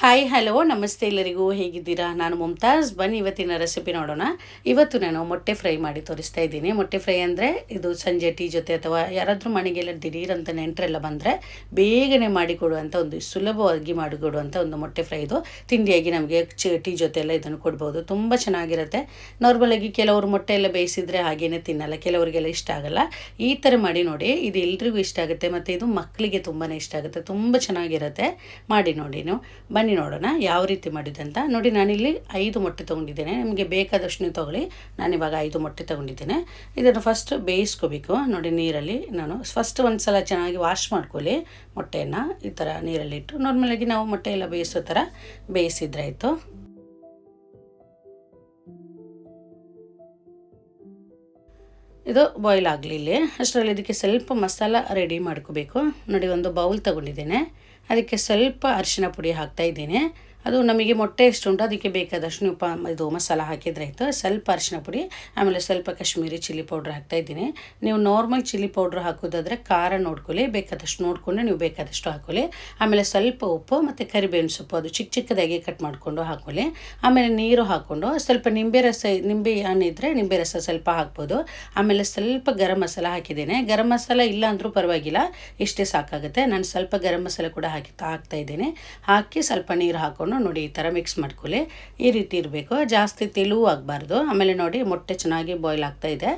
Hi hello ನಮಸ್ತೆ ಎಲ್ಲರಿಗೂ. ಹೇಗಿದ್ದೀರಾ? ನಾನು ಮುಮ್ತಾಜ್ ಬನ್ನಿ ಇವತ್ತಿನ ರೆಸಿಪಿ ನೋಡೋಣ. ಇವತ್ತು ನಾನು ಮೊಟ್ಟೆ ಫ್ರೈ ಮಾಡಿ ತೋರಿಸ್ತಾ ಇದ್ದೀನಿ. ಮೊಟ್ಟೆ ಫ್ರೈ ಅಂದರೆ ಇದು ಸಂಜೆ ಟೀ ಜೊತೆ ಅಥವಾ ಯಾರಾದರೂ ಮನೆಗೆಲ್ಲ ದಿಢೀರಂತ ನೆಂಟರೆಲ್ಲ ಬಂದರೆ ಬೇಗನೆ ಮಾಡಿಕೊಡುವಂಥ ಒಂದು ಸುಲಭವಾಗಿ ಮಾಡಿಕೊಡುವಂಥ ಒಂದು ಮೊಟ್ಟೆ ಫ್ರೈ ಇದು. ತಿಂಡಿಯಾಗಿ ನಮಗೆ ಟೀ ಜೊತೆ ಎಲ್ಲ ಇದನ್ನು ಕೊಡ್ಬೋದು. ತುಂಬ ಚೆನ್ನಾಗಿರುತ್ತೆ. ನಾರ್ಮಲಾಗಿ ಕೆಲವರು ಮೊಟ್ಟೆ ಎಲ್ಲ ಬೇಯಿಸಿದರೆ ಹಾಗೇನೆ ತಿನ್ನಲ್ಲ. ಕೆಲವರಿಗೆಲ್ಲ ಇಷ್ಟ ಆಗಲ್ಲ. ಈ ಥರ ಮಾಡಿ ನೋಡಿ. ಇದು ಎಲ್ರಿಗೂ ಇಷ್ಟ ಆಗುತ್ತೆ. ಮತ್ತು ಇದು ಮಕ್ಕಳಿಗೆ ತುಂಬಾ ಇಷ್ಟ ಆಗುತ್ತೆ. ತುಂಬ ಚೆನ್ನಾಗಿರುತ್ತೆ. ಮಾಡಿ ನೋಡಿ ನೀವು. ಬನ್ನಿ. ನೋಡೋಣ, ಯಾವ ರೀತಿ ಮಾಡಿದೆ ಅಂತ. ನೋಡಿ, ನಾನಿಲ್ಲಿ ಐದು ಮೊಟ್ಟೆ ತೊಗೊಂಡಿದ್ದೇನೆ. ನಿಮಗೆ ಬೇಕಾದಷ್ಟು ನೀವು ತೊಗೊಳ್ಳಿ ಇವಾಗ ಐದು ಮೊಟ್ಟೆ ತೊಗೊಂಡಿದ್ದೇನೆ. ಇದನ್ನು ಫಸ್ಟ್ ಬೇಯಿಸ್ಕೋಬೇಕು. ನೋಡಿ, ನೀರಲ್ಲಿ ನಾನು ಫಸ್ಟ್ ಒಂದು ಸಲ ಚೆನ್ನಾಗಿ ವಾಶ್ ಮಾಡ್ಕೊಳ್ಳಿ ಮೊಟ್ಟೆಯನ್ನು. ಈ ಥರ ನೀರಲ್ಲಿಟ್ಟು ನಾರ್ಮಲಾಗಿ ನಾವು ಮೊಟ್ಟೆ ಎಲ್ಲ ಬೇಯಿಸೋ ಥರ ಬೇಯಿಸಿದ್ರಾಯ್ತು ಇದು ಬಾಯ್ಲ್ ಆಗಲಿ ಇಲ್ಲಿ. ಅಷ್ಟರಲ್ಲಿ ಇದಕ್ಕೆ ಸ್ವಲ್ಪ ಮಸಾಲ ರೆಡಿ ಮಾಡ್ಕೋಬೇಕು. ನೋಡಿ, ಒಂದು ಬೌಲ್ ತಗೊಂಡಿದ್ದೇನೆ. ಅದಕ್ಕೆ ಸ್ವಲ್ಪ ಅರಿಶಿನ ಪುಡಿ ಹಾಕ್ತಾ ಇದ್ದೀನಿ. ಅದು ನಮಗೆ ಮೊಟ್ಟೆ ಎಷ್ಟು ಉಂಟು ಅದಕ್ಕೆ ಬೇಕಾದಷ್ಟು ನೀವು ಪ ಇದು ಮಸಾಲ ಹಾಕಿದ್ರೆ ಆಯಿತು. ಸ್ವಲ್ಪ ಅರಿಶಿನ ಪುಡಿ, ಆಮೇಲೆ ಸ್ವಲ್ಪ ಕಾಶ್ಮೀರಿ ಚಿಲ್ಲಿ ಪೌಡ್ರ್ ಹಾಕ್ತಾ ಇದ್ದೀನಿ. ನೀವು ನಾರ್ಮಲ್ ಚಿಲ್ಲಿ ಪೌಡ್ರ್ ಹಾಕೋದಾದರೆ ಖಾರ ನೋಡ್ಕೊಳ್ಳಿ, ಬೇಕಾದಷ್ಟು ನೋಡಿಕೊಂಡು ನೀವು ಬೇಕಾದಷ್ಟು ಹಾಕೊಳ್ಳಿ. ಆಮೇಲೆ ಸ್ವಲ್ಪ ಉಪ್ಪು ಮತ್ತು ಕರಿಬೇವಿನ ಸೊಪ್ಪು, ಅದು ಚಿಕ್ಕ ಚಿಕ್ಕದಾಗಿ ಕಟ್ ಮಾಡಿಕೊಂಡು ಹಾಕೊಳ್ಳಿ. ಆಮೇಲೆ ನೀರು ಹಾಕ್ಕೊಂಡು ಸ್ವಲ್ಪ ನಿಂಬೆ ರಸ, ನಿಂಬೆ ಹಣ್ಣಿದ್ರೆ ನಿಂಬೆ ರಸ ಸ್ವಲ್ಪ ಹಾಕ್ಬೋದು. ಆಮೇಲೆ ಸ್ವಲ್ಪ ಗರಂ ಮಸಾಲ ಹಾಕಿದ್ದೇನೆ. ಗರಂ ಮಸಾಲ ಇಲ್ಲ ಅಂದರೂ ಪರವಾಗಿಲ್ಲ, ಇಷ್ಟೇ ಸಾಕಾಗುತ್ತೆ. ನಾನು ಸ್ವಲ್ಪ ಗರಂ ಮಸಾಲ ಕೂಡ ಹಾಕಿ, ಹಾಕ್ತಾ ಇದ್ದೀನಿ. ಹಾಕಿ ಸ್ವಲ್ಪ ನೀರು ಹಾಕ್ಕೊಂಡು ನೋಡಿ ಈ ಥರ ಮಿಕ್ಸ್ ಮಾಡ್ಕೊಳ್ಳಿ ಈ ರೀತಿ ಇರಬೇಕು. ಜಾಸ್ತಿ ತೆಳುವು ಆಗಬಾರ್ದು. ಆಮೇಲೆ ನೋಡಿ ಮೊಟ್ಟೆ ಚೆನ್ನಾಗಿ ಬಾಯ್ಲ್ ಆಗ್ತಾ ಇದೆ.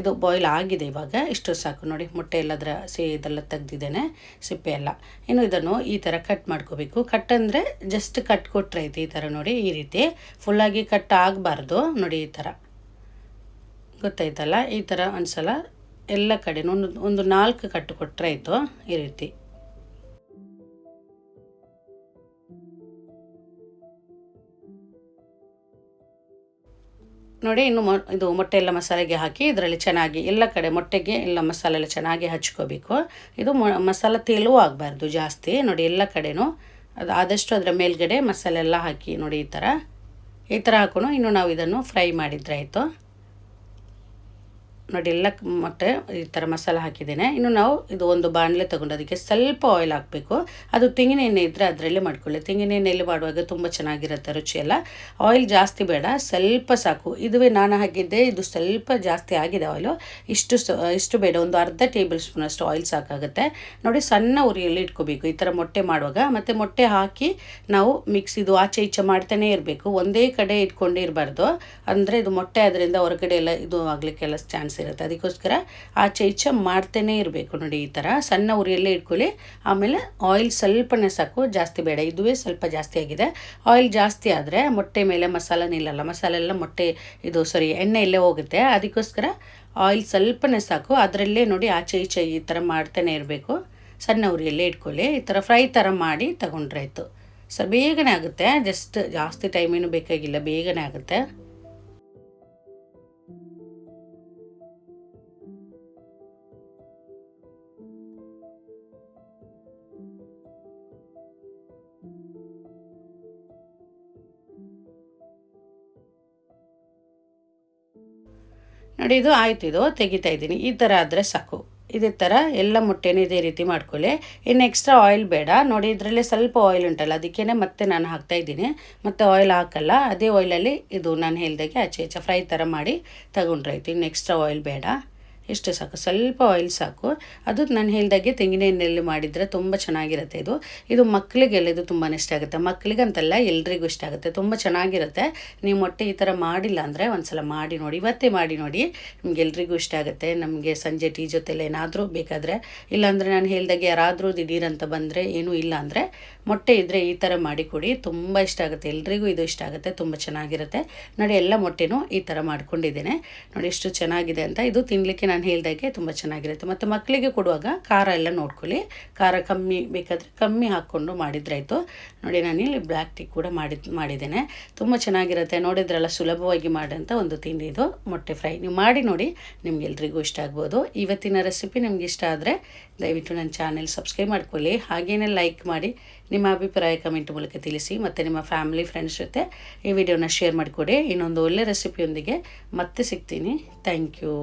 ಇದು ಬಾಯ್ಲ್ ಆಗಿದೆ ಇವಾಗ. ಇಷ್ಟು ಸಾಕು. ನೋಡಿ ಮೊಟ್ಟೆ ಎಲ್ಲದರ ಸಿ ಇದೆಲ್ಲ ತೆಗ್ದಿದ್ದೇನೆ. ಸಿಪ್ಪೆ ಎಲ್ಲ. ಇನ್ನು ಇದನ್ನು ಈ ಥರ ಕಟ್ ಮಾಡ್ಕೋಬೇಕು. ಕಟ್ ಅಂದರೆ ಜಸ್ಟ್ ಕಟ್ ಕೊಟ್ಟರೆ ಈ ಥರ ನೋಡಿ ಈ ರೀತಿ. ಫುಲ್ಲಾಗಿ ಕಟ್ ಆಗಬಾರ್ದು. ನೋಡಿ ಈ ಥರ ಗೊತ್ತಾಯ್ತಲ್ಲ? ಈ ಥರ ಒಂದು ಸಲ ಎಲ್ಲ ಕಡೆ ಒಂದು ಒಂದು ನಾಲ್ಕು ಕಟ್ಟು ಕೊಟ್ಟರೆ ಆಯಿತು ಈ ರೀತಿ. ನೋಡಿ, ಇನ್ನು ಮೊ ಇದು ಮೊಟ್ಟೆ ಎಲ್ಲ ಮಸಾಲೆಗೆ ಹಾಕಿ ಇದರಲ್ಲಿ ಚೆನ್ನಾಗಿ ಎಲ್ಲ ಕಡೆ ಮೊಟ್ಟೆಗೆ ಎಲ್ಲ ಮಸಾಲೆ ಎಲ್ಲ ಚೆನ್ನಾಗಿ ಹಚ್ಕೋಬೇಕು. ಇದು ಮಸಾಲ ತೇಲೂ ಆಗಬಾರ್ದು ಜಾಸ್ತಿ. ನೋಡಿ, ಎಲ್ಲ ಕಡೆನೂ ಅದು ಆದಷ್ಟು ಅದರ ಮೇಲ್ಗಡೆ ಮಸಾಲೆ ಎಲ್ಲ ಹಾಕಿ ನೋಡಿ, ಈ ಥರ. ಈ ಥರ ಹಾಕೊಂಡು ಇನ್ನು ನಾವು ಇದನ್ನು ಫ್ರೈ ಮಾಡಿದ್ರೆ ಆಯಿತು. ನೋಡಿ, ಎಲ್ಲ ಮೊಟ್ಟೆ ಈ ಥರ ಮಸಾಲ ಹಾಕಿದ್ದೇನೆ. ಇನ್ನು ನಾವು ಇದು ಒಂದು ಬಾಣಲೆ ತಗೊಂಡು ಅದಕ್ಕೆ ಸ್ವಲ್ಪ ಆಯಿಲ್ ಹಾಕಬೇಕು. ಅದು ತೆಂಗಿನ ಎಣ್ಣೆ ಇದ್ದರೆ ಅದರಲ್ಲೇ ಮಾಡ್ಕೊಳ್ಳಿ. ತೆಂಗಿನ ಎಣ್ಣೆಯಲ್ಲಿ ಮಾಡುವಾಗ ತುಂಬ ಚೆನ್ನಾಗಿರುತ್ತೆ ರುಚಿ ಎಲ್ಲ. ಆಯಿಲ್ ಜಾಸ್ತಿ ಬೇಡ, ಸ್ವಲ್ಪ ಸಾಕು. ಇದುವೇ ನಾನು ಹಾಕಿದ್ದೆ, ಇದು ಸ್ವಲ್ಪ ಜಾಸ್ತಿ ಆಗಿದೆ ಆಯಿಲು ಇಷ್ಟು ಇಷ್ಟು ಬೇಡ, ಒಂದು ಅರ್ಧ ಟೇಬಲ್ ಸ್ಪೂನ್ ಅಷ್ಟು ಆಯಿಲ್ ಸಾಕಾಗುತ್ತೆ. ನೋಡಿ, ಸಣ್ಣ ಉರಿಯಲ್ಲಿ ಇಟ್ಕೋಬೇಕು. ಈ ಥರ ಮೊಟ್ಟೆ ಮಾಡುವಾಗ. ಮತ್ತು ಮೊಟ್ಟೆ ಹಾಕಿ ನಾವು ಮಿಕ್ಸ್ ಇದು ಆಚೆ ಈಚೆ ಮಾಡ್ತಾನೆ ಇರಬೇಕು. ಒಂದೇ ಕಡೆ ಇಟ್ಕೊಂಡೇ ಇರಬಾರ್ದು. ಅಂದರೆ ಇದು ಮೊಟ್ಟೆ ಅದರಿಂದ ಹೊರಗಡೆ ಎಲ್ಲ ಇದು ಆಗಲಿಕ್ಕೆಲ್ಲ ಚಾನ್ಸ್ ಇರುತ್ತೆ. ಅದಕ್ಕೋಸ್ಕರ ಆಚೆ ಈಚೆ ಮಾಡ್ತೇನೆ ಇರಬೇಕು ನೋಡಿ ಈ ಥರ. ಸಣ್ಣ ಉರಿಯಲ್ಲೇ ಇಟ್ಕೊಳ್ಳಿ. ಆಮೇಲೆ ಆಯಿಲ್ ಸ್ವಲ್ಪನೇ ಸಾಕು, ಜಾಸ್ತಿ ಬೇಡ. ಇದುವೇ ಸ್ವಲ್ಪ ಜಾಸ್ತಿ ಆಗಿದೆ. ಆಯಿಲ್ ಜಾಸ್ತಿ ಆದರೆ ಮೊಟ್ಟೆ ಮೇಲೆ ಮಸಾಲ ನಿಲ್ಲಲ್ಲ. ಮಸಾಲೆ ಎಲ್ಲ ಮೊಟ್ಟೆ, ಇದು ಸಾರಿ ಎಣ್ಣೆ ಇಲ್ಲೇ ಹೋಗುತ್ತೆ. ಅದಕ್ಕೋಸ್ಕರ ಆಯಿಲ್ ಸ್ವಲ್ಪನೇ ಸಾಕು. ಅದರಲ್ಲೇ ನೋಡಿ ಆಚೆ ಈಚೆ ಈ ಥರ ಮಾಡ್ತಾನೆ ಇರಬೇಕು. ಸಣ್ಣ ಉರಿಯಲ್ಲೇ ಇಟ್ಕೊಳ್ಳಿ. ಈ ಥರ ಫ್ರೈ ಥರ ಮಾಡಿ ತಗೊಂಡ್ರಾಯ್ತು ಸೊ ಬೇಗನೆ ಆಗುತ್ತೆ. ಜಸ್ಟ್ ಜಾಸ್ತಿ ಟೈಮೇನು ಬೇಕಾಗಿಲ್ಲ. ಬೇಗನೆ ಆಗುತ್ತೆ. ನೋಡಿ, ಇದು ಆಯ್ತು, ಇದು ತೆಗಿತಾ ಇದ್ದೀನಿ. ಈ ಥರ ಆದರೆ ಸಾಕು. ಇದೇ ಥರ ಎಲ್ಲ ಮೊಟ್ಟೆನೂ ಇದೇ ರೀತಿ ಮಾಡ್ಕೊಳ್ಳಿ. ಇನ್ನು ಎಕ್ಸ್ಟ್ರಾ ಆಯಿಲ್ ಬೇಡ. ನೋಡಿ, ಇದರಲ್ಲೇ ಸ್ವಲ್ಪ ಆಯಿಲ್ ಉಂಟಲ್ಲ ಅದಕ್ಕೇ ಮತ್ತೆ ನಾನು ಹಾಕ್ತಾ ಇದ್ದೀನಿ. ಮತ್ತೆ ಆಯಿಲ್ ಹಾಕಲ್ಲ, ಅದೇ ಆಯಿಲಲ್ಲಿ ಇದು ನಾನು ಹೇಳ್ದಾಗೆ ಆಚೆ ಆಚೆ ಫ್ರೈ ಥರ ಮಾಡಿ ತಗೊಂಡ್ರಾಯ್ತು ಇನ್ನು ಎಕ್ಸ್ಟ್ರಾ ಆಯಿಲ್ ಬೇಡ. ಇಷ್ಟೇ ಸಾಕು, ಸ್ವಲ್ಪ ಆಯಿಲ್ ಸಾಕು. ಅದು ನಾನು ಹೇಳಿದಾಗೆ ತೆಂಗಿನ ಎಣ್ಣೆಯಲ್ಲಿ ಮಾಡಿದರೆ ತುಂಬ ಚೆನ್ನಾಗಿರುತ್ತೆ ಇದು. ಇದು ಮಕ್ಕಳಿಗೆಲ್ಲ ಇದು ತುಂಬಾ ಇಷ್ಟ ಆಗುತ್ತೆ. ಮಕ್ಕಳಿಗಂತಲ್ಲ ಎಲ್ರಿಗೂ ಇಷ್ಟ ಆಗುತ್ತೆ. ತುಂಬ ಚೆನ್ನಾಗಿರುತ್ತೆ. ನೀವು ಮೊಟ್ಟೆ ಈ ಥರ ಮಾಡಿಲ್ಲ ಅಂದರೆ ಒಂದ್ಸಲ ಮಾಡಿ ನೋಡಿ. ಇವತ್ತೇ ಮಾಡಿ ನೋಡಿ. ನಿಮ್ಗೆ ಎಲ್ರಿಗೂ ಇಷ್ಟ ಆಗುತ್ತೆ. ನಮಗೆ ಸಂಜೆ ಟೀ ಜೊತೆಲಿ ಏನಾದರೂ ಬೇಕಾದರೆ. ಇಲ್ಲಾಂದರೆ ನಾನು ಹೇಳಿದಾಗೆ ಯಾರಾದರೂ ದಿಢೀರಂತ ಬಂದರೆ ಏನೂ ಇಲ್ಲ ಅಂದರೆ ಮೊಟ್ಟೆ ಇದ್ದರೆ ಈ ಥರ ಮಾಡಿ ಕೊಡಿ. ತುಂಬ ಇಷ್ಟ ಆಗುತ್ತೆ. ಎಲ್ರಿಗೂ ಇದು ಇಷ್ಟ ಆಗುತ್ತೆ. ತುಂಬ ಚೆನ್ನಾಗಿರುತ್ತೆ. ನೋಡಿ, ಎಲ್ಲ ಮೊಟ್ಟೆನೂ ಈ ಥರ ಮಾಡ್ಕೊಂಡಿದ್ದೇನೆ. ನೋಡಿ, ಎಷ್ಟು ಚೆನ್ನಾಗಿದೆ ಅಂತ. ಇದು ತಿನ್ನಲಿಕ್ಕೆ ನಾನು ಹೇಳ್ದಾಗೆ ತುಂಬ ಚೆನ್ನಾಗಿರುತ್ತೆ. ಮತ್ತು ಮಕ್ಕಳಿಗೆ ಕೊಡುವಾಗ ಖಾರ ಎಲ್ಲ ನೋಡ್ಕೊಳ್ಳಿ. ಖಾರ ಕಮ್ಮಿ ಬೇಕಾದರೆ ಕಮ್ಮಿ ಹಾಕ್ಕೊಂಡು ಮಾಡಿದ್ರಾಯಿತು. ನೋಡಿ, ನಾನು ಇಲ್ಲಿ ಬ್ಲ್ಯಾಕ್ ಟೀ ಕೂಡ ಮಾಡಿ ಮಾಡಿದ್ದೇನೆ. ತುಂಬ ಚೆನ್ನಾಗಿರುತ್ತೆ. ನೋಡಿದ್ರಲ್ಲ, ಸುಲಭವಾಗಿ ಮಾಡೋಂಥ ಒಂದು ತಿಂಡಿ ಇದು, ಮೊಟ್ಟೆ ಫ್ರೈ. ನೀವು ಮಾಡಿ ನೋಡಿ ನಿಮ್ಗೆಲ್ರಿಗೂ ಇಷ್ಟ ಆಗ್ಬೋದು. ಇವತ್ತಿನ ರೆಸಿಪಿ ನಿಮ್ಗೆ ಇಷ್ಟ ಆದರೆ ದಯವಿಟ್ಟು ನನ್ನ ಚಾನೆಲ್ ಸಬ್ಸ್ಕ್ರೈಬ್ ಮಾಡ್ಕೊಳ್ಳಿ. ಹಾಗೇನೇ ಲೈಕ್ ಮಾಡಿ, ನಿಮ್ಮ ಅಭಿಪ್ರಾಯ ಕಮೆಂಟ್ ಮೂಲಕ ತಿಳಿಸಿ, ಮತ್ತು ನಿಮ್ಮ ಫ್ಯಾಮಿಲಿ ಫ್ರೆಂಡ್ಸ್ ಜೊತೆ ಈ ವಿಡಿಯೋನ ಶೇರ್ ಮಾಡಿಕೊಡಿ. ಇನ್ನೊಂದು ಒಳ್ಳೆ ರೆಸಿಪಿಯೊಂದಿಗೆ ಮತ್ತೆ ಸಿಗ್ತೀನಿ. Thank you